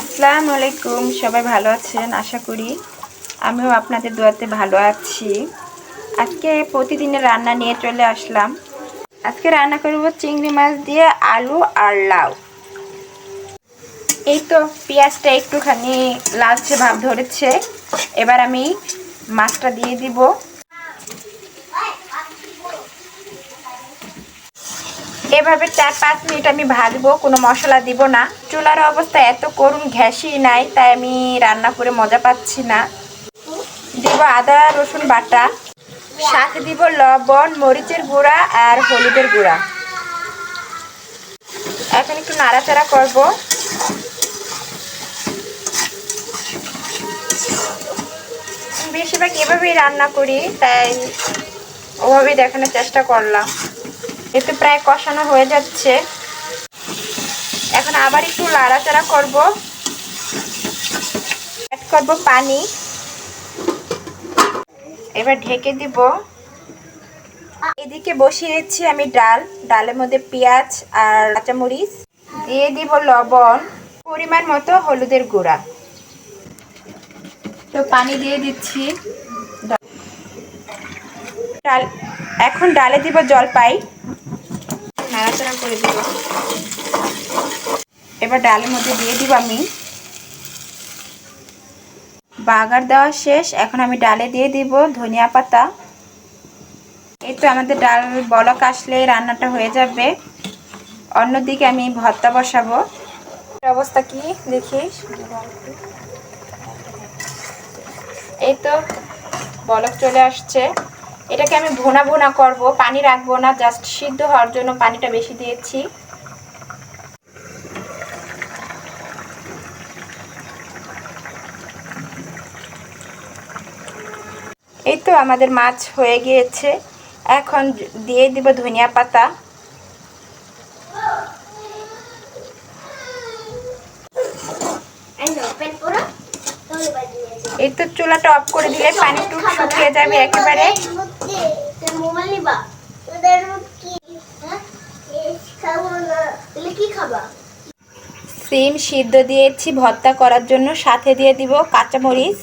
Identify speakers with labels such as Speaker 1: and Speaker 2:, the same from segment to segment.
Speaker 1: আসসালামু আলাইকুম, সবাই ভালো আছেন? আশা করি আমিও আপনাদের দোয়াতে ভালো আছি। আজকে প্রতিদিনের রান্না নিয়ে চলে আসলাম। আজকে রান্না করব চিংড়ি মাছ দিয়ে আলু আর লাউ। এই তো পেঁয়াজটা একটুখানি লালচে ভাব ধরেছে। এবার আমি মাছটা দিয়ে দিব। এভাবে চার পাঁচ মিনিট আমি ভাজবো, কোনো মশলা দিব না। চুলার অবস্থা এত করুন ঘ্যাসই নাই, তাই আমি রান্না করে মজা পাচ্ছি না। দিব আদা, রসুন বাটা। সাথে দিব লবণ, মরিচের গুঁড়া আর হলুদের গুঁড়া। এখন একটু নাড়াচাড়া করব। বেশিরভাগ এভাবেই রান্না করি, তাই ওভাবেই দেখানোর চেষ্টা করলাম। এতে প্রায় কষানো হয়ে যাচ্ছে। এখন আবার একটু লাড়াচাড়া করব। অ্যাড করব পানি। এবার ঢেকে দিব। এদিকে বসিয়েছি আমি ডাল। ডালের মধ্যে পেঁয়াজ আর কাঁচামরিচ। দিয়ে দিব লবণ, পরিমাণ মতো হলুদের গুঁড়া। তো পানি দিয়ে দিচ্ছি। ডাল এখন ডালে দিব জলপাই নাড়াচাড়া করে দিব। এবার ডালের মধ্যে দিয়ে দিব আমি। বাগার দেওয়া শেষ এখন আমি ডালে দিয়ে দিব ধনিয়া পাতা। এই তো আমাদের ডাল বলক আসলে রান্নাটা হয়ে যাবে। অন্যদিকে আমি ভর্তা বসাবো। অবস্থা কি দেখিস? এই তো বলক চলে আসছে। এটাকে আমি ভুনা ভুনা করব পানি রাখব না জাস্ট সিদ্ধ হওয়ার জন্য পানিটা বেশি দিয়েছি। এই তো আমাদের মাছ হয়ে গিয়েছে। এখন দিয়ে দিব ধনিয়া পাতা। এই তো চুলাটা অফ করে দিলে পানি একটু শুকিয়ে যাবে একেবারে। সিম সিদ্ধ দিয়েছি, ভর্তা করার জন্য সাথে দিয়ে দিব কাঁচামরিচ।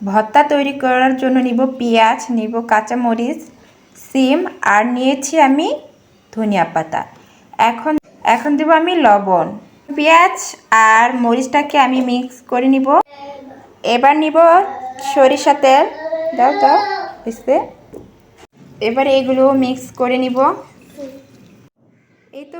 Speaker 1: ভর্তা তৈরি করার জন্য নিব পেঁয়াজ, নিব কাঁচামরিচ, সিম, আর নিয়েছি আমি ধনিয়া পাতা। এখন এখন দেবো আমি লবণ। পেঁয়াজ আর মরিচটাকে আমি মিক্স করে নিব। এবার নিব সরিষা তেল। দাও দাও। বুঝতে এবার এগুলো মিক্স করে নিব। এই তো